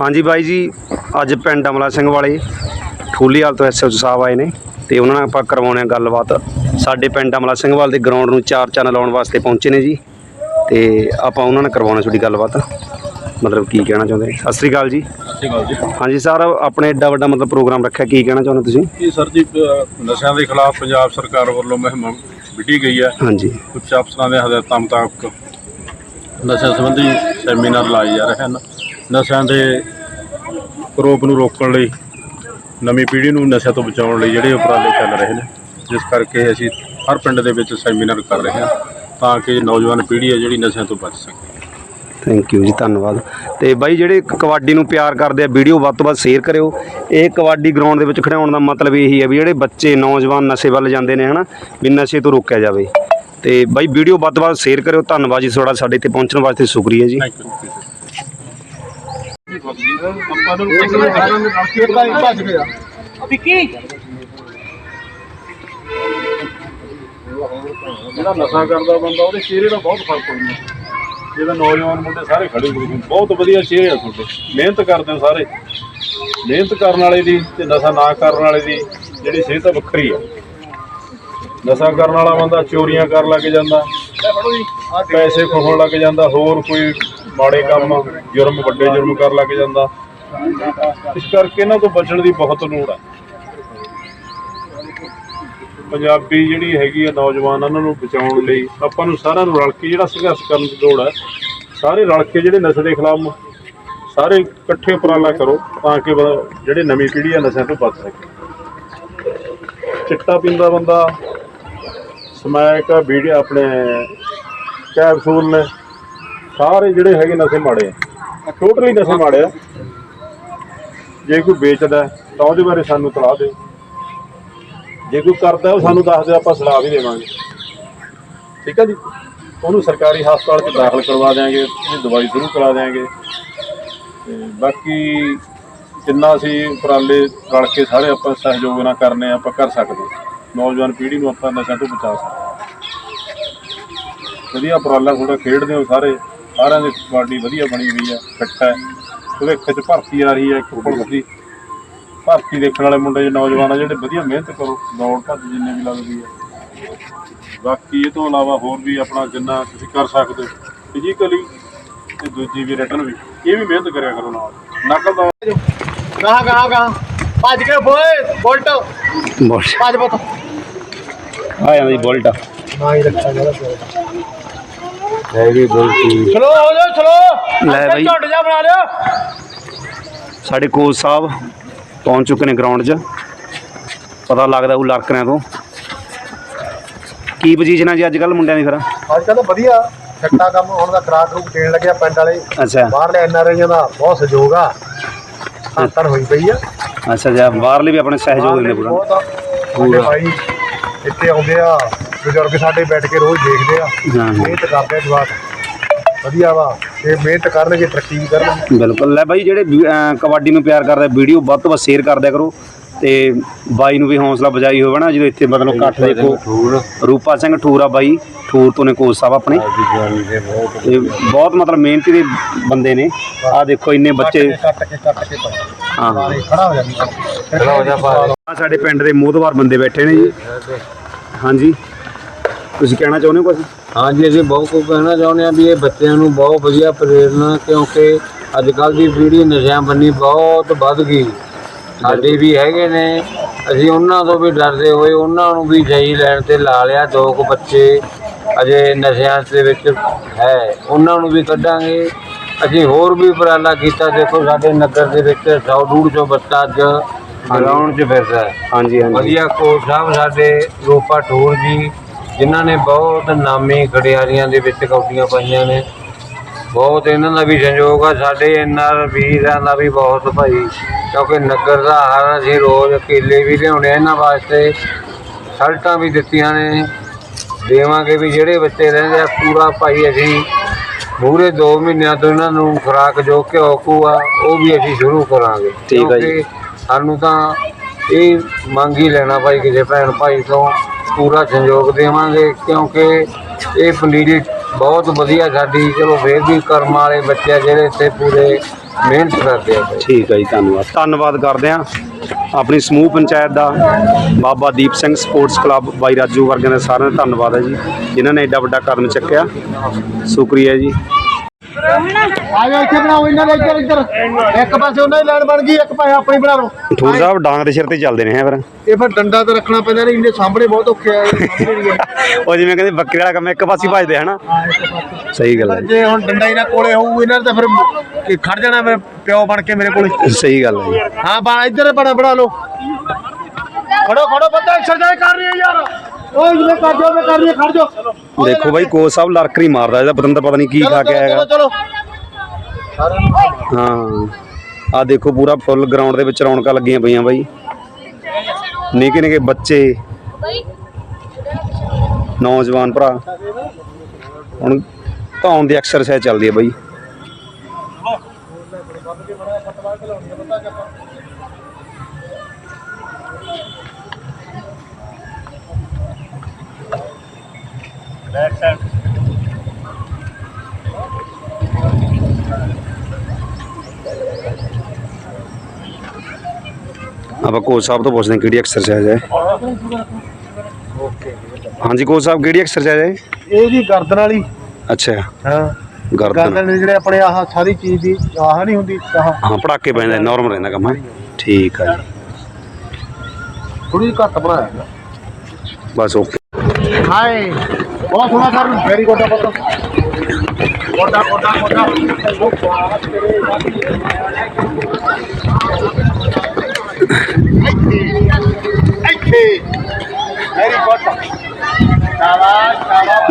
ਹਾਂਜੀ ਬਾਈ ਜੀ ਅੱਜ ਪਿੰਡ ਅਮਲਾ ਸਿੰਘ ਵਾਲੇ ਠੂਲੀਵਾਲ ਤੋਂ ਐਸਐਚ ਸਾਹਿਬ ਆਏ ਨੇ ਤੇ ਉਹਨਾਂ ਨਾਲ ਆਪਾਂ ਕਰਵਾਉਣੇ ਆ ਗੱਲਬਾਤ। ਸਾਡੇ ਪਿੰਡ ਅਮਲਾ ਸਿੰਘ ਵਾਲ ਦੇ ਗਰਾਊਂਡ ਨੂੰ ਚਾਰ ਚੰਨ ਲਾਉਣ ਵਾਸਤੇ ਪਹੁੰਚੇ ਨੇ ਜੀ ਤੇ ਆਪਾਂ ਉਹਨਾਂ ਨਾਲ ਕਰਵਾਉਣਾ ਤੁਹਾਡੀ ਗੱਲਬਾਤ। ਮਤਲਬ ਕੀ ਕਹਿਣਾ ਚਾਹੁੰਦੇ ਨੇ? ਸਤਿ ਸ੍ਰੀ ਅਕਾਲ ਜੀ। ਸਤਿ ਸ਼੍ਰੀ ਅਕਾਲ ਜੀ। ਹਾਂਜੀ ਸਰ ਆਪਣੇ ਐਡਾ ਵੱਡਾ ਮਤਲਬ ਪ੍ਰੋਗਰਾਮ ਰੱਖਿਆ ਕੀ ਕਹਿਣਾ ਚਾਹੁੰਦੇ ਤੁਸੀਂ? ਇਹ ਸਰ ਜੀ ਨਸ਼ਿਆਂ ਦੇ ਖਿਲਾਫ ਪੰਜਾਬ ਸਰਕਾਰ ਵੱਲੋਂ ਮੁਹਿੰਮ ਵਿੱਢੀ ਗਈ ਹੈ। ਹਾਂਜੀ। ਉੱਚ ਅਫਸਰਾਂ ਦੇ ਹਦਾਇਤਾਂ ਮੁਤਾਬਕ ਨਸ਼ਿਆਂ ਸੰਬੰਧੀ ਸੈਮੀਨਾਰ ਲਾਏ ਜਾ ਰਹੇ ਹਨ। ਨਸ਼ਿਆਂ ਦੇ ਕਰੋਪ ਨੂੰ ਰੋਕਣ ਲਈ ਨਵੀਂ ਪੀੜ੍ਹੀ ਨੂੰ ਨਸ਼ਿਆਂ ਤੋਂ ਬਚਾਉਣ ਲਈ ਜਿਹੜੇ ਉਪਰਾਲੇ ਚੱਲ ਰਹੇ ਨੇ ਜਿਸ ਕਰਕੇ ਅਸੀਂ ਹਰ ਪਿੰਡ ਦੇ ਵਿੱਚ ਸੈਮੀਨਾਰ ਕਰ ਰਹੇ ਹਾਂ ਤਾਂ ਕਿ ਨੌਜਵਾਨ ਪੀੜ੍ਹੀ ਹੈ ਜਿਹੜੀ ਨਸ਼ਿਆਂ ਤੋਂ ਬਚ ਸਕੇ। ਥੈਂਕ ਯੂ ਜੀ ਧੰਨਵਾਦ। ਤੇ ਬਾਈ ਜਿਹੜੇ ਕਬੱਡੀ ਨੂੰ ਪਿਆਰ ਕਰਦੇ ਆ ਵੀਡੀਓ ਵੱਧ ਤੋਂ ਵੱਧ ਸ਼ੇਅਰ ਕਰਿਓ। ਇਹ ਕਬੱਡੀ ਗਰਾਊਂਡ ਦੇ ਵਿੱਚ ਖਿਡਾਉਣ ਦਾ ਮਤਲਬ ਇਹੀ ਹੈ ਵੀ ਜਿਹੜੇ ਬੱਚੇ ਨੌਜਵਾਨ ਨਸ਼ੇ ਵੱਲ ਜਾਂਦੇ ਨੇ ਹਨਾ ਵੀ ਨਸ਼ੇ ਤੋਂ ਰੋਕਿਆ ਜਾਵੇ। ਤੇ ਬਾਈ ਵੀਡੀਓ ਵੱਧ ਤੋਂ ਵੱਧ ਸ਼ੇਅਰ ਕਰਿਓ। ਧੰਨਵਾਦ ਜੀ ਤੁਹਾਡਾ ਸਾਡੇ ਤੇ ਪਹੁੰਚਣ ਵਾਸਤੇ ਸ਼ੁਕਰੀਆ ਜੀ। ਥੈਂਕ ਯੂ ਜਿਹੜਾ ਨਸ਼ਾ ਕਰਦਾ ਬੰਦਾ ਉਹਦੇ ਚਿਹਰੇ ਦਾ ਬਹੁਤ ਫ਼ਰਕ ਹੁੰਦਾ। ਜਿਹਦਾ ਨੌਜਵਾਨ ਮੁੰਡੇ ਸਾਰੇ ਖੜੇ ਹੋਏ ਬਹੁਤ ਵਧੀਆ ਚਿਹਰੇ ਆ ਤੁਹਾਡੇ। ਮਿਹਨਤ ਕਰਦੇ ਹੋ ਸਾਰੇ ਮਿਹਨਤ ਕਰਨ ਵਾਲੇ ਦੀ ਤੇ ਨਸ਼ਾ ਨਾ ਕਰਨ ਵਾਲੇ ਦੀ ਜਿਹੜੀ ਸਿਹਤ ਵੱਖਰੀ ਆ। ਨਸ਼ਾ ਕਰਨ ਵਾਲਾ ਬੰਦਾ ਚੋਰੀਆਂ ਕਰਨ ਲੱਗ ਜਾਂਦਾ। ਪੈਸੇ ਖੋਹਣ ਲੱਗ ਜਾਂਦਾ ਹੋਰ ਕੋਈ ਮਾੜੇ ਕੰਮ ਜੁਰਮ ਵੱਡੇ ਜੁਰਮ ਕਰਨ ਲੱਗ ਜਾਂਦਾ। ਇਸ ਕਰਕੇ ਇਹਨਾਂ ਤੋਂ ਬਚਣ ਦੀ ਬਹੁਤ ਲੋੜ ਹੈ ਪੰਜਾਬੀ ਜਿਹੜੀ ਹੈਗੀ ਆ ਨੌਜਵਾਨ ਉਹਨਾਂ ਨੂੰ ਬਚਾਉਣ ਲਈ ਆਪਾਂ ਨੂੰ ਸਾਰਿਆਂ ਨੂੰ ਰਲ ਕੇ ਜਿਹੜਾ ਸੰਘਰਸ਼ ਕਰਨ ਦੀ ਲੋੜ ਹੈ ਸਾਰੇ ਰਲ ਕੇ ਜਿਹੜੇ ਨਸ਼ੇ ਦੇ ਖਿਲਾਫ ਸਾਰੇ ਇਕੱਠੇ ਉਪਰਾਲਾ ਕਰੋ ਤਾਂ ਕਿ ਜਿਹੜੇ ਨਵੀਂ ਪੀੜ੍ਹੀ ਆ ਨਸ਼ਿਆਂ ਤੋਂ ਬਚ ਸਕੇ। ਚਿੱਟਾ ਪੀਂਦਾ ਬੰਦਾ ਸਮੈਕ, ਵੀਡੀਓ ਆਪਣੇ ਕੈਪਸੂਲ ਨੇ, ਸਾਰੇ ਜਿਹੜੇ ਹੈਗੇ ਨਸ਼ੇ ਮਾੜੇ ਆ। ਟੋਟਲੀ ਨਸ਼ੇ ਮਾੜੇ ਆ। ਜੇ ਕੋਈ ਵੇਚਦਾ ਤਾਂ ਉਹਦੇ ਬਾਰੇ ਸਾਨੂੰ ਤਲਾਹ ਦਿਓ ਜੇ ਕੋਈ ਕਰਦਾ ਉਹ ਸਾਨੂੰ ਦੱਸ ਦਿਓ ਆਪਾਂ ਸਲਾਹ ਵੀ ਦੇਵਾਂਗੇ। ਠੀਕ ਹੈ ਜੀ? ਉਹਨੂੰ ਸਰਕਾਰੀ ਹਸਪਤਾਲ 'ਚ ਦਾਖਲ ਕਰਵਾ ਦਿਆਂਗੇ, ਉਹਦੀ ਦਵਾਈ ਸ਼ੁਰੂ ਕਰਾ ਦਿਆਂਗੇ। ਤੇ ਬਾਕੀ ਜਿੰਨਾ ਅਸੀਂ ਉਪਰਾਲੇ ਰਲ ਕੇ ਸਾਰੇ ਆਪਾਂ ਸਹਿਯੋਗ ਨਾਲ ਕਰਨੇ ਆਪਾਂ ਕਰ ਸਕਦੇ ਨੌਜਵਾਨ ਪੀੜ੍ਹੀ ਨੂੰ ਆਪਾਂ ਨਸ਼ਿਆਂ ਤੋਂ ਬਚਾ ਸਕਦੇ ਵਧੀਆ ਉਪਰਾਲਾ ਥੋੜਾ ਖੇਡਦੇ ਹੋ ਸਾਰੇ ਸਾਰਿਆਂ ਦੀ ਕਬੱਡੀ ਵਧੀਆ ਬਣੀ ਹੋਈ ਹੈ ਫਿੱਟ ਹੈ। ਭਵਿੱਖ 'ਚ ਭਰਤੀ ਆ ਰਹੀ ਹੈ ਇੱਕ ਪੁਲਿਸ ਦੀ। ਭਰਤੀ ਦੇਖਣ ਵਾਲੇ ਮੁੰਡੇ ਜੇ ਨੌਜਵਾਨ ਆ ਜਿਹੜੇ ਵਧੀਆ ਮਿਹਨਤ ਕਰੋ ਦੌੜ ਭੱਜ ਜਿੰਨੇ ਵੀ ਲੱਗਦੀ ਹੈ। ਬਾਕੀ ਇਹ ਤੋਂ ਇਲਾਵਾ ਹੋਰ ਵੀ ਆਪਣਾ ਜਿੰਨਾ ਤੁਸੀਂ ਕਰ ਸਕਦੇ ਹੋ ਫਿਜ਼ੀਕਲੀ ਤੇ ਦੂਜੀ ਵੀ ਰਿਟਰਨ ਵੀ ਇਹ ਵੀ ਮਿਹਨਤ ਕਰਿਆ ਕਰੋ ਨਾਲ। ਨਕਲ ਦਾ ਕਹਾਂ ਕਹਾਂ ਕਹਾਂ ਭੱਜ ਕੇ ਬੋਏ ਬੋਲਟ। ਬੋਲਟ। ਭੱਜ ਪੁੱਤ। ਆ ਜਾਂਦਾ ਬੋਲਟ। ਨਾ ਹੀ ਰੱਖਿਆ ਜਿਹੜਾ ਹੈਵੀ ਬੋਲਟ ਚਲੋ ਹੋ ਜਾ ਚਲੋ ਲੈ ਬਈ। ਝੁੰਡ ਜਾ ਬਣਾ ਲਿਓ ਸਾਡੇ ਕੋਚ ਸਾਹਿਬ ਪਹੁੰਚ ਚੁੱਕੇ ਨੇ ਗਰਾਊਂਡ 'ਚ। ਪਤਾ ਲੱਗਦਾ ਉਹ ਲੜਕਰਿਆਂ ਤੋਂ। ਕੀ ਪੋਜੀਸ਼ਨ ਆ ਜੀ ਅੱਜ ਕੱਲ ਮੁੰਡਿਆਂ ਦੀ ਫਿਰ? ਅੱਜ ਕੱਲ੍ਹ ਤਾਂ ਵਧੀਆ। ਸੱਟਾ ਕੰਮ ਹੁਣ ਦਾ ਖਰਾਕ ਰੂਪ ਦੇਣ ਲੱਗਿਆ ਪਿੰਡ ਵਾਲੇ। ਅੱਛਾ। ਬਾਹਰਲੇ ਐਨ ਆਰ ਆਈਆਂ ਦਾ ਬਹੁਤ ਸਹਿਯੋਗ ਆ। ਖਾਤਰ ਹੋਈ ਪਈ ਆ। ਅੱਛਾ ਜੀ ਬਾਹਰਲੇ ਵੀ ਆਪਣੇ ਸਹਿਯੋਗ ਦਿੰਦੇ ਪੂਰਾ। ਬਹੁਤ ਆ। ਸਾਡੇ ਭਾਈ ਇੱਥੇ ਆਉਂਦੇ ਆ। ਬਜ਼ੁਰਗ ਸਾਡੇ ਬੈਠ ਕੇ ਰੋਜ਼ ਦੇਖਦੇ ਆ। ਮਿਹਨਤ ਕਰਦੇ ਆ ਜਵਾਕ। ਵਧੀਆ ਵਾ। ਇਹ ਮਿਹਨਤ ਕਰਨਗੇ ਤਰੱਕੀ ਵੀ ਕਰਨਗੇ। ਬਿਲਕੁਲ। ਲੈ ਬਾਈ ਜਿਹੜੇ ਕਬੱਡੀ ਨੂੰ ਪਿਆਰ ਕਰਦੇ ਵੀਡੀਓ ਵੱਧ ਤੋਂ ਵੱਧ ਸ਼ੇਅਰ ਕਰਦਿਆ ਕਰੋ। ਤੇ ਬਾਈ ਨੂੰ ਵੀ ਹੌਸਲਾ ਬਜਾਈ ਹੋਵੇ ਨਾ ਜਦੋਂ ਇੱਥੇ ਮਤਲਬ ਇਕੱਠ ਦੇਖੋ ਰੂਪਾ ਸਿੰਘ ਠੂਰਾ ਬਾਈ। ਠੂਰ ਤੋਂ ਨੇ ਕੋਚ ਸਾਹਿਬ ਆਪਣੇ। ਤੇ ਬਹੁਤ ਮਤਲਬ ਮਿਹਨਤੀ ਦੇ ਬੰਦੇ ਨੇ। ਆਹ ਦੇਖੋ ਇੰਨੇ ਬੱਚੇ। ਕੱਟ ਕੇ ਕੱਟ ਕੇ ਪਾਉਂਦੇ ਹਾਂ। ਹਾਂ ਖੜਾ ਹੋ ਜਾਂਦੀ ਖੜਾ ਹੋ ਜਾ ਆਹ ਸਾਡੇ ਪਿੰਡ ਦੇ ਮੋਹਤਵਾਰ ਬੰਦੇ ਬੈਠੇ ਨੇ ਜੀ। ਹਾਂਜੀ। ਤੁਸੀਂ ਕਹਿਣਾ ਚਾਹੁੰਦੇ ਹੋ ਕੁਝ ਹਾਂਜੀ ਅਸੀਂ ਬਹੁਤ ਕੁਝ ਕਹਿਣਾ ਚਾਹੁੰਦੇ ਹਾਂ ਵੀ ਇਹ ਬੱਚਿਆਂ ਨੂੰ ਬਹੁਤ ਵਧੀਆ ਪ੍ਰੇਰਨਾ ਕਿਉਂਕਿ ਅੱਜ ਕੱਲ ਦੀ ਪੀੜ੍ਹੀ ਨਸ਼ਿਆਂ ਬੰਨੀ ਬਹੁਤ ਵੱਧ ਗਈ। ਸਾਡੇ ਵੀ ਹੈਗੇ ਨੇ। ਅਸੀਂ ਉਹਨਾਂ ਤੋਂ ਵੀ ਡਰਦੇ ਹੋਏ ਉਹਨਾਂ ਨੂੰ ਵੀ ਜਈ ਲੈਣ ਤੇ ਲਾ ਲਿਆ ਦੋ ਕੁ ਬੱਚੇ ਅਜੇ ਨਸ਼ਿਆਂ ਦੇ ਵਿੱਚ ਹੈ ਉਹਨਾਂ ਨੂੰ ਵੀ ਕੱਢਾਂਗੇ। ਅਸੀਂ ਹੋਰ ਵੀ ਉਪਰਾਲਾ ਕੀਤਾ ਦੇਖੋ ਸਾਡੇ ਨਗਰ ਦੇ ਵਿੱਚ 100 150 ਬੱਚਾ ਅੱਜ ਗਰਾਊਂਡ 'ਚ ਫਿਰਦਾ। ਹਾਂਜੀ ਹਾਂਜੀ। ਵਧੀਆ ਕੋਚ ਸਾਹਿਬ ਸਾਡੇ ਰੂਪਾ ਠੂਰ ਜੀ। ਜਿਨ੍ਹਾਂ ਨੇ ਬਹੁਤ ਨਾਮੀ ਖਿਡਾਰੀਆਂ ਦੇ ਵਿੱਚ ਕੌਡੀਆਂ ਪਾਈਆਂ ਨੇ। ਬਹੁਤ ਇਹਨਾਂ ਦਾ ਵੀ ਸੰਯੋਗ ਆ। ਸਾਡੇ ਐਨਆਰ ਵੀਰਾਂ ਦਾ ਵੀ ਬਹੁਤ ਭਾਈ ਕਿਉਂਕਿ ਨਗਰ ਦਾ ਹਾਰ ਅਸੀਂ ਰੋਜ਼ ਕੇਲੇ ਵੀ ਲਿਆਉਣੇ ਇਹਨਾਂ ਵਾਸਤੇ ਸ਼ਰਟਾਂ ਵੀ ਦਿੱਤੀਆਂ ਨੇ। ਦੇਵਾਂਗੇ ਵੀ ਜਿਹੜੇ ਬੱਚੇ ਰਹਿੰਦੇ ਆ ਪੂਰਾ ਭਾਈ ਅਸੀਂ ਮੂਰੇ 2 ਮਹੀਨਿਆਂ ਤੋਂ ਇਹਨਾਂ ਨੂੰ ਖੁਰਾਕ ਜੋ ਕੂ ਆ ਉਹ ਵੀ ਅਸੀਂ ਸ਼ੁਰੂ ਕਰਾਂਗੇ। ਠੀਕ ਆ ਜੀ। ਸਾਨੂੰ ਤਾਂ ਇਹ ਮੰਗ ਹੀ ਲੈਣਾ ਭਾਈ ਕਿਸੇ ਭੈਣ ਭਾਈ ਤੋਂ। ਪੂਰਾ ਸਹਿਯੋਗ ਦੇਵਾਂਗੇ ਕਿਉਂਕਿ ਇਹ ਪਨੀਰੀ ਬਹੁਤ ਵਧੀਆ ਸਾਡੀ ਚਲੋ ਫੇਰ ਵੀ ਕਰਮ ਵਾਲੇ ਬੱਚੇ ਆ ਜਿਹੜੇ ਇੱਥੇ ਪੂਰੇ ਮਿਹਨਤ ਕਰਦੇ ਆ। ਬਾਈ ਠੀਕ ਹੈ ਜੀ ਧੰਨਵਾਦ। ਧੰਨਵਾਦ ਕਰਦੇ ਹਾਂ ਆਪਣੀ ਸਮੂਹ ਪੰਚਾਇਤ ਦਾ ਬਾਬਾ ਦੀਪ ਸਿੰਘ ਸਪੋਰਟਸ ਕਲੱਬ ਬਾਈ ਰਾਜੂ ਵਰਗਿਆਂ ਦਾ ਸਾਰਿਆਂ ਦਾ ਧੰਨਵਾਦ ਹੈ ਜੀ ਜਿਨ੍ਹਾਂ ਨੇ ਐਡਾ ਵੱਡਾ ਕਦਮ ਚੱਕਿਆ। ਸ਼ੁਕਰੀਆ ਜੀ। ਆ ਜਾ ਇੱਥੇ ਬਣਾਓ ਇਹਨਾਂ ਦੇ ਇੱਧਰ ਇੱਧਰ। ਇੱਕ ਪਾਸੇ ਉਹਨਾਂ ਦੀ ਲਾਈਨ ਬਣ ਗਈ ਇੱਕ ਪਾਸੇ ਆਪਣੀ ਬਣਾ ਲਓ। ਠੂਰ ਸਾਹਿਬ ਡਾਂਗ ਦੇ ਸਿਰ ਤੇ ਚੱਲਦੇ ਨੇ ਹੈ ਫਿਰ। ਇਹ ਫਿਰ ਡੰਡਾ ਤੇ ਰੱਖਣਾ ਪੈਂਦਾ ਨਹੀਂ ਇਹਦੇ ਸਾਹਮਣੇ ਬਹੁਤ ਔਖੇ ਆ। ਉਹ ਜਿਵੇਂ ਕਹਿੰਦੇ ਬੱਕਰੇ ਵਾਲਾ ਕੰਮ ਇੱਕ ਪਾਸੇ ਭਜਦੇ ਹਨਾ? ਸਹੀ ਗੱਲ ਹੈ। ਜੇ ਹੁਣ ਡੰਡਾ ਇਹਨਾਂ ਕੋਲੇ ਹੋਊ ਇਹਨਾਂ ਤਾਂ ਫਿਰ ਖੜ ਜਾਣਾ ਫਿਰ ਪਿਓ ਬਣ ਕੇ ਮੇਰੇ ਕੋਲੇ। ਸਹੀ ਗੱਲ ਹੈ ਹਾਂ ਬਣਾ ਇੱਧਰ ਬਣਾ ਬਣਾ ਲਓ। ਖੜੋ ਖੜੋ ਬੰਦਾ ਐਕਸਰਸਾਈਜ਼ ਕਰ ਰਹੀ ਹੈ ਯਾਰ। ਓਏ ਜਿਵੇਂ ਕਰ ਜੋ ਮੈਂ ਕਰ ਰਹੀ ਹੈ ਖੜ ਜਾ ਦੇਖੋ ਬਾਈ ਕੋਚ ਸਾਹਿਬ ਲੜਕਰੀ ਮਾਰਦਾ ਇਹਦਾ ਪਤੰਦਰ ਪਤਾ ਨਹੀਂ ਕੀ ਖਾ ਕੇ ਆਏਗਾ। ਚਲੋ। ਹਾਂ। ਆ ਦੇਖੋ ਪੂਰਾ ਫੁੱਲ ਗਰਾਊਂਡ ਦੇ ਵਿੱਚ ਰੌਣਕਾਂ ਲੱਗੀਆਂ ਪਈਆਂ ਬਾਈ। ਨਿੱਕੇ ਨਿੱਕੇ ਬੱਚੇ, ਨੌਜਵਾਨ ਭਰਾ। ਹੁਣ ਧੌਣ ਦੀ ਐਕਸਰਸਾਈਜ਼ ਚੱਲਦੀ ਹੈ ਬਾਈ। ਆਪਾਂ ਕੋਚ ਸਾਹਿਬ ਤੋਂ ਪੁੱਛਦੇ ਕਿਹੜੀ ਐਕਸਰਸਾਈਜ਼ ਹੈ। ਹਾਂਜੀ ਕੋਚ ਸਾਹਿਬ ਕਿਹੜੀ ਐਕਸਰਸਾਈਜ਼ ਹੈ? ਇਹ ਜੀ ਗਰਦਨ ਵਾਲੀ। ਅੱਛਾ। ਹਾਂ। ਗਰਦਨ। ਦੇ ਜਿਹੜੇ ਆਪਣੇ ਆਹ ਸਾਰੀ ਚੀਜ਼ ਦੀ ਆਹ ਨਹੀਂ ਹੁੰਦੀ ਆਹ। ਹਾਂ ਪੜਾਕੇ ਪੈਂਦੇ ਨਾਰਮਲ ਰਹਿੰਦਾ ਕੰਮ। ਹੈ ਠੀਕ ਹੈ ਥੋੜੀ ਘੱਟ ਬਣਾਇਆ ਬਸ ਓਕੇ ਹਾਏ ਬਹੁਤ ਸੋਹਣਾ ਸਰ ਵੈਰੀ ਗੁੱਡ ਪੁੱਤ। ਕੋਟਾ ਕੋਟਾ ਕੋਟਾ ਵੈਰੀ ਗੁੱਡ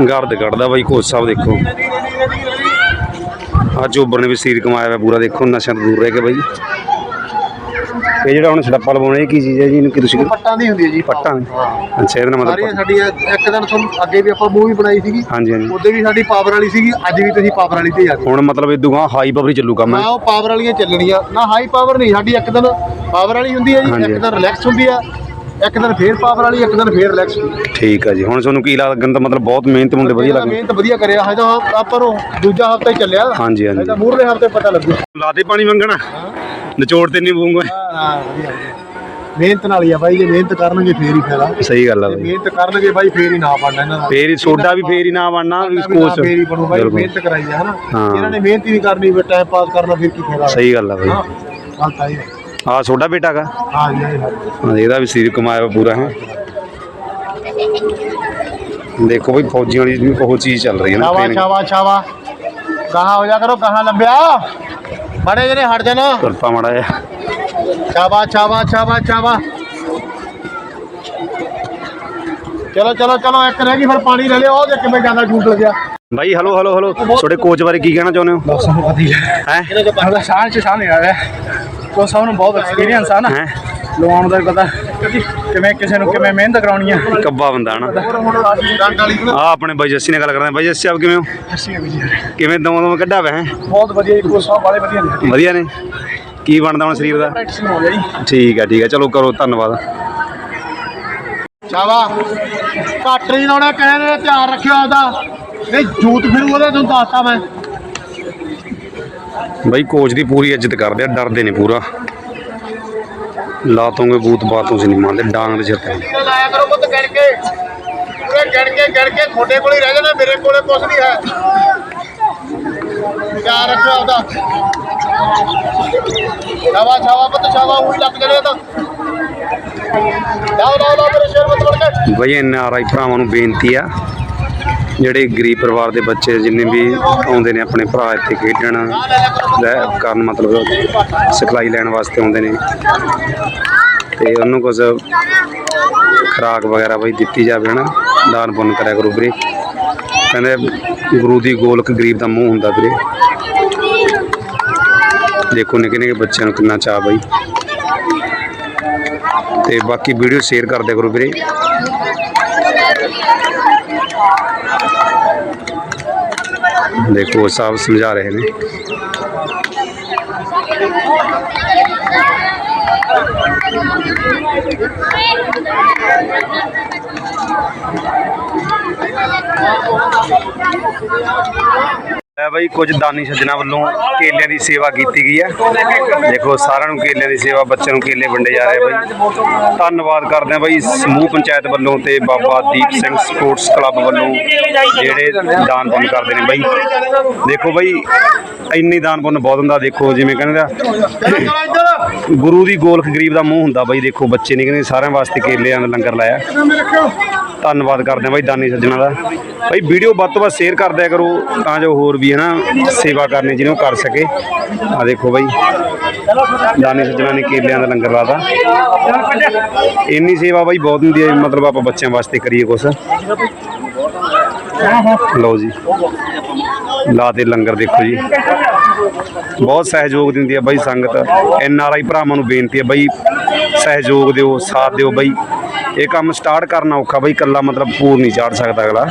ਗਰਦ ਕੱਢਦਾ ਬਾਈ, ਕੋਚ ਸਾਹਿਬ ਦੇਖੋ। ਅੱਜ ਉੱਬਰ ਨੇ ਵੀ ਸਰੀਰ ਕਮਾਇਆ ਹੋਇਆ ਪੂਰਾ, ਦੇਖੋ, ਨਸ਼ਿਆਂ ਤੋਂ ਦੂਰ ਰਹਿ ਕੇ ਬਾਈ। ਇਹ ਜਿਹੜਾ ਹੁਣ ਛੜੱਪਾ ਲਵਾਉਣਾ ਇਹ ਕੀ ਚੀਜ਼ ਹੈ ਜੀ? ਇਹਨੂੰ ਕੀ ਤੁਸੀਂ ਪੱਟਾਂ ਦੀ ਹੁੰਦੀ ਹੈ ਜੀ ਪੱਟਾਂ ਹਾਂ। ਅੱਛਾ ਇਹਦਾ ਸਾਰੀਆਂ ਮਤਲਬ ਸਾਡੀਆਂ ਇੱਕ ਦਿਨ ਤੁਹਾਨੂੰ ਅੱਗੇ ਵੀ ਆਪਾਂ ਮੂਵੀ ਬਣਾਈ ਸੀਗੀ। ਹਾਂਜੀ ਹਾਂਜੀ। ਉਹਦੇ ਵੀ ਸਾਡੀ ਪਾਵਰ ਵਾਲੀ ਸੀਗੀ ਅੱਜ ਵੀ ਤੁਸੀਂ ਪਾਵਰ ਵਾਲੀ ਤੇ ਗਏ। ਹੁਣ ਮਤਲਬ ਇਦੂਗਾ ਹਾਈ ਪਾਵਰ ਹੀ ਚੱਲੂ ਕੰਮ ਹੈ। ਨਾ ਉਹ ਪਾਵਰ ਵਾਲੀਆਂ ਚੱਲਣੀਆਂ ਨਾ ਹਾਈ ਪਾਵਰ ਨਹੀਂ ਸਾਡੀ ਇੱਕ ਦਿਨ ਪਾਵਰ ਵਾਲੀ ਹੁੰਦੀ ਹੈ ਜੀ ਹਾਂਜੀ। ਇੱਕ ਦਿਨ ਰਿਲੈਕਸ ਹੁੰਦੀ ਆ ਇੱਕ ਦਿਨ ਫੇਰ ਪਾਵਰ ਵਾਲੀ ਇੱਕ ਦਿਨ ਫੇਰ ਰਿਲੈਕਸ ਠੀਕ ਹੈ ਜੀ। ਹੁਣ ਤੁਹਾਨੂੰ ਕੀ ਲੱਗਣ ਦਾ ਮਤਲਬ ਬਹੁਤ ਮਿਹਨਤ ਮੁੰਡੇ ਵਧੀਆ ਲੱਗੇ ਮਿਹਨਤ ਵਧੀਆ ਕਰਿਆ ਹਜੇ ਤਾਂ ਆਪਾਂ ਨੂੰ ਦੂਜਾ ਹਫਤਾ ਹੀ ਚੱਲਿਆ। ਹਾਂਜੀ ਹਾਂਜੀ। ਤਾਂ ਮੂਰਲੇ ਹਫ਼ਤੇ ਪਤਾ ਲੱਗੂ। ਲਾਦੇ ਪਾਣੀ ਮੰਗਣਾ। ਨਿਚੋੜ ਤੇ ਨਹੀਂ ਪੂੰਗਾ ਹਾਂ ਵਧੀਆ ਵਧੀਆ। ਮਿਹਨਤ ਨਾਲ ਹੀ ਆ ਬਾਈ ਜੇ ਮਿਹਨਤ ਕਰਨਗੇ ਫੇਰ ਹੀ ਫਾਇਦਾ ਸਹੀ ਗੱਲ ਆ ਜੇ ਬਾਈ ਮਿਹਨਤ ਕਰਨਗੇ ਬਾਈ ਫੇਰ ਹੀ ਨਾ ਬਣਨਾ ਇਹਨਾਂ ਦਾ ਫੇਰ ਹੀ ਸੋਡਾ ਵੀ ਫੇਰ ਹੀ ਨਾ ਬਣਨਾ ਵੀ ਇਹਨਾਂ ਦਾ ਕੋਚ ਫੇਰ ਹੀ ਬਣੂ ਬਾਈ ਬਿਲਕੁਲ। ਮਿਹਨਤ ਕਰਾਈ ਆ ਹਨਾ ਹਾਂ। ਇਹਨਾਂ ਨੇ ਮਿਹਨਤ ਹੀ ਨਹੀਂ ਕਰਨੀ ਫਿਰ ਟਾਈਮ ਪਾਸ ਕਰਨਾ ਫਿਰ ਕੀ ਫਾਇਦਾ ਸਹੀ ਗੱਲ ਆ ਬਾਈ ਹਾਂ ਗੱਲ ਤਾਂ ਇਹ ਹੈ। ਆ ਸੋਡਾ ਬੇਟਾ ਕਾ ਹਾਂ ਜੀ ਹਾਂ ਜੀ। ਹਾਂ, ਇਹਦਾ ਵੀ ਸਰੀਰ ਕਮਾਇਆ ਹੋਇਆ ਪੂਰਾ ਹੈ ਦੇਖੋ ਬਈ ਫੌਜੀਆਂ ਦੀ ਵੀ ਬਹੁਤ ਚੀਜ਼ ਚੱਲ ਰਹੀ ਹੈ ਨਾ ਸ਼ਾਵਾ training। ਸ਼ਾਵਾ ਹੋ ਜਾ ਕਰੋ ਕਹਾਂ ਲੰਬਿਆ ਬੜੇ ਜਣੇ ਹਟ ਜਾਣਾ ਤੁਰਪਾ ਮੜਾ ਜਾ ਸ਼ਾਵਾ ਸ਼ਾਵਾ ਸ਼ਾਵਾ ਸ਼ਾਵਾ ਚਲੋ ਚਲੋ ਚਲੋ ਇੱਕ ਰਹਿ ਗਈ ਫਿਰ ਪਾਣੀ ਲੈ ਲਿਓ ਉਹ ਜੇ ਕਿਵੇਂ ਜਾਂਦਾ ਝੂਟ ਲੱਗਿਆ। ਬਾਈ ਹਲੋ ਹਲੋ ਹਲੋ ਤੁਹਾਡੇ ਕੋਚ ਬਾਰੇ ਕੀ ਕਹਿਣਾ ਚਾਹੁੰਦੇ ਹੋ? ਬਸ ਵਧੀਆ। ਹੈ? ਸਾਡਾ ਸ਼ਾਨ ਚ ਸ਼ਾਨ ਆ ਰਿਹਾ। ਕੋ ਸਭ ਨੂੰ ਬਹੁਤ ਐਕਸਪੀਰੀਅੰਸ ਆ ਨਾ। ਹੈ? ਲਵਾਉਣ ਦਾ ਪਤਾ। ਕਿਵੇਂ ਕਿਸੇ ਨੂੰ ਕਿਵੇਂ ਮਿਹਨਤ ਕਰਾਉਣੀ ਆ? ਕੱਬਾ ਬੰਦਾ ਵਾਲੀ ਆ ਆਪਣੇ ਬਾਈ ਜੱਸੀ ਨਾਲ ਗੱਲ ਕਰਦੇ ਆ ਬਾਈ ਜੱਸੀ ਆਪ ਕਿਵੇਂ ਹੋ? ਕਿਵੇਂ ਦਵਾਂ ਦਵਾਂ ਕੱਢਾ ਵੇ? ਹੈ ਬਹੁਤ ਵਧੀਆ ਜੀ ਕੋ ਸਭ ਵਾਲੇ ਵਧੀਆ ਨੇ। ਵਧੀਆ ਨੇ? ਕੀ ਬਣਦਾ ਹੁਣ ਸਰੀਰ ਦਾ? ਠੀਕ ਹੈ ਠੀਕ ਹੈ ਚਲੋ ਕਰੋ ਧੰਨਵਾਦ। ਸ਼ਾਵਾ ਘੱਟ ਨਹੀਂ ਲਾਉਣਾ ਕਹਿੰਦੇ ਧਿਆਨ ਰੱਖਿਓ ਆਦਾ ਨਹੀਂ ਜੂਤ ਫਿਰ ਉਹਦਾ ਤੁਹਾਨੂੰ ਦੱਸਤਾ ਮੈਂ। ਬਾਈ ਕੋਚ ਦੀ ਪੂਰੀ ਇੱਜ਼ਤ ਕਰਦੇ ਆ ਡਰਦੇ ਨੇ ਪੂਰਾ। ਲਾਤੋਂਗੇ ਬੂਤ ਬਾਤੋਂ ਸੇ ਨਹੀਂ ਮੰਨਦੇ ਡਾਂਗ ਦੇ ਸਿਰ ਤੇ। ਲਾਇਆ ਕਰੋ ਪੁੱਤ ਗਿਣ ਕੇ। ਪੂਰੇ ਗਿਣ ਕੇ ਗਿਣ ਕੇ ਤੁਹਾਡੇ ਕੋਲ ਹੀ ਰਹਿ ਜਾਣਾ ਮੇਰੇ ਕੋਲੇ ਕੁਝ ਨਹੀਂ ਹੈ। ਧਿਆਨ ਰੱਖਿਓ ਆਦਾ ਸ਼ਾਵਾ ਸ਼ਾਵਾ ਪੁੱਤ ਸ਼ਾਵਾ ਉਹ ਲੱਗ ਜਣੇ ਤਾਂ। ਲਾਓ ਲਾਓ ਲਾਓ ਮੇਰੇ ਸ਼ੇਰ ਮਤ ਵੜ ਕੇ। ਆਰ ਆਈ ਭਰਾਵਾਂ ਨੂੰ ਬੇਨਤੀ ਆ। ਜਿਹੜੇ ਗਰੀਬ ਪਰਿਵਾਰ ਦੇ ਬੱਚੇ ਜਿੰਨੇ ਵੀ ਆਉਂਦੇ ਨੇ ਆਪਣੇ ਭਰਾ ਇੱਥੇ ਖੇਡਣ ਲੈ ਕਰਨ ਮਤਲਬ ਸਿਖਲਾਈ ਲੈਣ ਵਾਸਤੇ ਆਉਂਦੇ ਨੇ। ਤੇ ਉਹਨੂੰ ਕੁਝ ਖੁਰਾਕ ਵਗੈਰਾ ਬਈ ਦਿੱਤੀ ਜਾਵੇ, ਹਨਾ, ਦਾਨ ਪੁੰਨ ਕਰਿਆ ਕਰੋ ਵੀਰੇ। ਕਹਿੰਦੇ ਗੁਰੂ ਦੀ ਗੋਲਕ ਗਰੀਬ ਦਾ ਮੂੰਹ ਹੁੰਦਾ ਵੀਰੇ। ਦੇਖੋ ਨਿੱਕੇ ਨਿੱਕੇ ਬੱਚਿਆਂ ਨੂੰ ਕਿੰਨਾ ਚਾਹ ਬਈ। ਤੇ ਬਾਕੀ ਵੀਡੀਓ ਸ਼ੇਅਰ ਕਰਦੇ ਦਿਆ ਕਰੋ ਵੀਰੇ। ਦੇਖੋ ਸਾਹਿਬ ਸਮਝਾ ਰਹੇ ਨੇ ਹੈ ਬਾਈ ਕੁਝ ਦਾਨੀ ਸੱਜਣਾ ਵੱਲੋਂ ਕੇਲਿਆਂ ਦੀ ਸੇਵਾ ਕੀਤੀ ਗਈ ਹੈ। ਦੇਖੋ, ਸਾਰਿਆਂ ਨੂੰ ਕੇਲਿਆਂ ਦੀ ਸੇਵਾ, ਬੱਚਿਆਂ ਨੂੰ ਕੇਲੇ ਵੰਡੇ ਜਾ ਰਹੇ ਆ ਬਾਈ। ਧੰਨਵਾਦ ਕਰਦੇ ਆ ਬਾਈ ਸਮੂਹ ਪੰਚਾਇਤ ਵੱਲੋਂ ਤੇ ਬਾਬਾ ਦੀਪ ਸਿੰਘ ਸਪੋਰਟਸ ਕਲੱਬ ਵੱਲੋਂ ਜਿਹੜੇ ਦਾਨ ਪੁੰਨ ਕਰਦੇ ਨੇ ਬਾਈ। ਦੇਖੋ ਬਾਈ, ਇੰਨੀ ਦਾਨ ਪੁੰਨ ਬਹੁਤ ਹੁੰਦਾ, ਦੇਖੋ ਜਿਵੇਂ ਕਹਿੰਦੇ ਆ, ਗੁਰੂ ਦੀ ਗੋਲਖ ਗਰੀਬ ਦਾ ਮੂੰਹ ਹੁੰਦਾ ਬਾਈ, ਦੇਖੋ ਬੱਚੇ ਨੇ ਕਹਿੰਦੇ ਸਾਰਿਆਂ ਵਾਸਤੇ ਕੇਲਿਆਂ ਦਾ ਲੰਗਰ ਲਾਇਆ। ਧੰਨਵਾਦ ਕਰਦੇ ਆ ਬਾਈ ਦਾਨੀ ਸੱਜਣਾ ਦਾ। ਬਾਈ ਵੀਡੀਓ ਵੱਧ ਤੋਂ ਵੱਧ ਸ਼ੇਅਰ ਕਰ ਕਰੋ ਤਾਂ ਜੋ ਹੋਰ ਵੀ ਹੈ ਨਾ ਸੇਵਾ ਕਰਨੀ ਜਿਹਨੂੰ ਕਰ ਸਕੇ। ਆ ਦੇਖੋ ਬਾਈ, ਦਾਨੀ ਸੱਜਣਾ ਨੇ ਕੇਲਿਆਂ ਦਾ ਲੰਗਰ ਲਾਤਾ। ਇੰਨੀ ਸੇਵਾ ਬਾਈ ਬਹੁਤ ਹੁੰਦੀ ਹੈ, ਮਤਲਬ ਆਪਾਂ ਬੱਚਿਆਂ ਵਾਸਤੇ ਕਰੀਏ ਕੁਛ। ਲਓ ਜੀ ਲਾ ਦੇ ਲੰਗਰ ਦੇਖੋ ਜੀ। ਬਹੁਤ ਸਹਿਯੋਗ ਦਿੰਦੀ ਹੈ ਬਾਈ ਸੰਗਤ। ਐਨ ਆਰ ਆਈ ਭਰਾਵਾਂ ਨੂੰ ਬੇਨਤੀ ਹੈ ਬਾਈ, ਸਹਿਯੋਗ ਦਿਓ, ਸਾਥ ਦਿਓ ਬਾਈ। ਇਹ ਕੰਮ ਸਟਾਰਟ ਕਰਨਾ ਔਖਾ ਬਾਈ ਕੱਲਾ ਮਤਲਬ ਪੂਰ ਨਹੀਂ ਚਾੜ ਸਕਦਾ ਅਗਲਾ।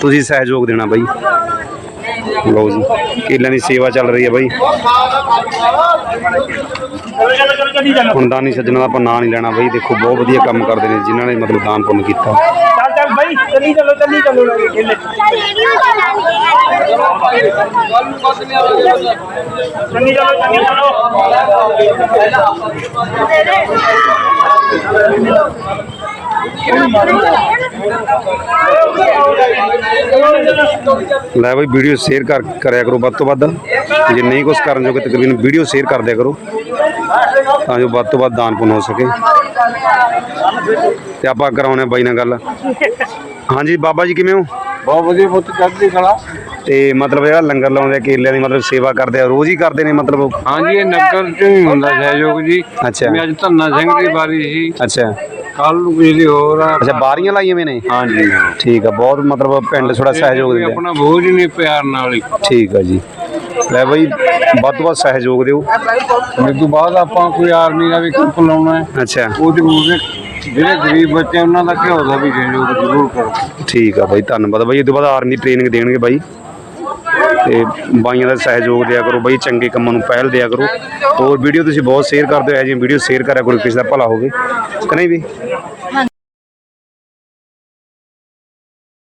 ਤੁਸੀਂ ਸਹਿਯੋਗ ਦੇਣਾ ਬਾਈ। ਲਓ ਜੀ ਕੇਲਿਆਂ ਦੀ ਸੇਵਾ ਚੱਲ ਰਹੀ ਹੈ ਬਾਈ। ਹੁਣ ਦਾਨੀ ਸੱਜਣਾ ਦਾ ਆਪਾਂ ਨਾਂ ਨਹੀਂ ਲੈਣਾ ਬਾਈ। ਦੇਖੋ ਬਹੁਤ ਵਧੀਆ ਕੰਮ ਕਰਦੇ ਨੇ ਜਿਨ੍ਹਾਂ ਨੇ ਮਤਲਬ ਦਾਨ ਪੁੰਨ ਕੀਤਾ। ਚੱਲ ਚੱਲ ਬਾਈ ਚੱਲੀ ਚੱਲੋ ਚੱਲੀ ਚੱਲੋ ਖੇਲੇ ਚੱਲੀ। ਚੱਲੋ ਚੱਲੀ। ਲੈ ਬਾਈ ਵੀਡੀਓ ਸ਼ੇਅਰ ਕਰ ਕਰਿਆ ਕਰੋ ਵੱਧ ਤੋਂ ਵੱਧ। ਜੇ ਨਹੀਂ ਕੁਝ ਕਰਨ ਜੋਗੇ ਤਕਰੀਬਨ ਵੀਡੀਓ ਸ਼ੇਅਰ ਕਰ ਦਿਆ ਕਰੋ। ਤਾਂ ਜੋ ਵੱਧ ਤੋਂ ਵੱਧ ਦਾਨ ਪੁੰਨ ਹੋ ਸਕੇ। ਤੇ ਆਪਾਂ ਕਰਾਉਣੇ ਬਾਈ ਨਾਲ ਗੱਲ। ਹਾਂਜੀ ਬਾਬਾ ਜੀ ਕਿਵੇਂ ਹੋ? ਬਹੁਤ ਵਧੀਆ ਪੁੱਤ ਚੜ੍ਹਦੀ ਕਲਾ ਤੇ ਮਤਲਬ ਜਿਹੜਾ ਲੰਗਰ ਲਾਉਂਦੇ ਕੇਲਿਆਂ ਦੀ ਮਤਲਬ ਸੇਵਾ ਕਰਦੇ ਆ ਰੋਜ਼ ਹੀ ਕਰਦੇ ਨੇ ਮਤਲਬ ਹਾਂਜੀ ਇਹ ਨਗਰ ਚ ਹੀ ਹੁੰਦਾ ਸਹਿਯੋਗ ਜੀ। ਅੱਛਾ। ਵੀ ਅੱਜ ਧੰਨਾ ਸਿੰਘ ਦੀ ਵਾਰੀ ਸੀ। ਅੱਛਾ। ਕੱਲ ਨੂੰ ਬਿਜਲੀ ਹੋਰ ਆ। ਅੱਛਾ ਬਾਰੀਆਂ ਲਾਈਆਂ ਵੇ ਨੇ? ਹਾਂਜੀ। ਠੀਕ ਆ ਬਹੁਤ ਮਤਲਬ ਪਿੰਡ ਥੋੜਾ ਸਹਿਯੋਗ ਦਿੰਦੇ ਆ। ਆਪਣਾ ਬੋਝ ਨਹੀਂ ਪਿਆਰ ਨਾਲ ਹੀ। ਠੀਕ ਆ ਜੀ। ਲੈ ਬਾਈ ਵੱਧ ਤੋਂ ਵੱਧ ਸਹਿਯੋਗ ਦਿਓ। ਇਸ ਤੋਂ ਬਾਅਦ ਆਪਾਂ ਕੋਈ ਆਰਮੀ ਦਾ ਵੀ ਕੈਂਪ ਲਾਉਣਾ ਹੈ। ਅੱਛਾ। ਉਹਦੇ ਉਹਦੇ ਜਿਹੜੇ ਗਰੀਬ ਬੱਚੇ ਉਹਨਾਂ ਦਾ ਘਿਓ ਦਾ ਵੀ ਸਹਿਯੋਗ ਜ਼ਰੂਰ ਕਰੋ। ਠੀਕ ਆ ਬਾਈ ਧੰਨਵਾਦ। ਬਾਈ ਇਹ ਤੋਂ ਬਾਅਦ ਆਰਮੀ ਟ੍ਰੇਨਿੰਗ ਦੇਣਗੇ ਬਾਈ। ਤੇ ਬਾਈਆਂ ਦਾ ਸਹਿਯੋਗ ਦਿਆ ਕਰੋ ਬਾਈ ਚੰਗੇ ਕੰਮਾਂ ਨੂੰ ਪਹਿਲ ਦਿਆ ਕਰੋ। ਹੋਰ ਵੀਡੀਓ ਤੁਸੀਂ ਬਹੁਤ ਸ਼ੇਅਰ ਕਰਦੇ ਹੋ ਇਹ ਵੀਡੀਓ ਸ਼ੇਅਰ ਕਰਿਆ ਕਰੋ ਕਿਸੇ ਦਾ ਭਲਾ ਹੋਵੇ। ਕਿ ਨਹੀਂ ਵੀ?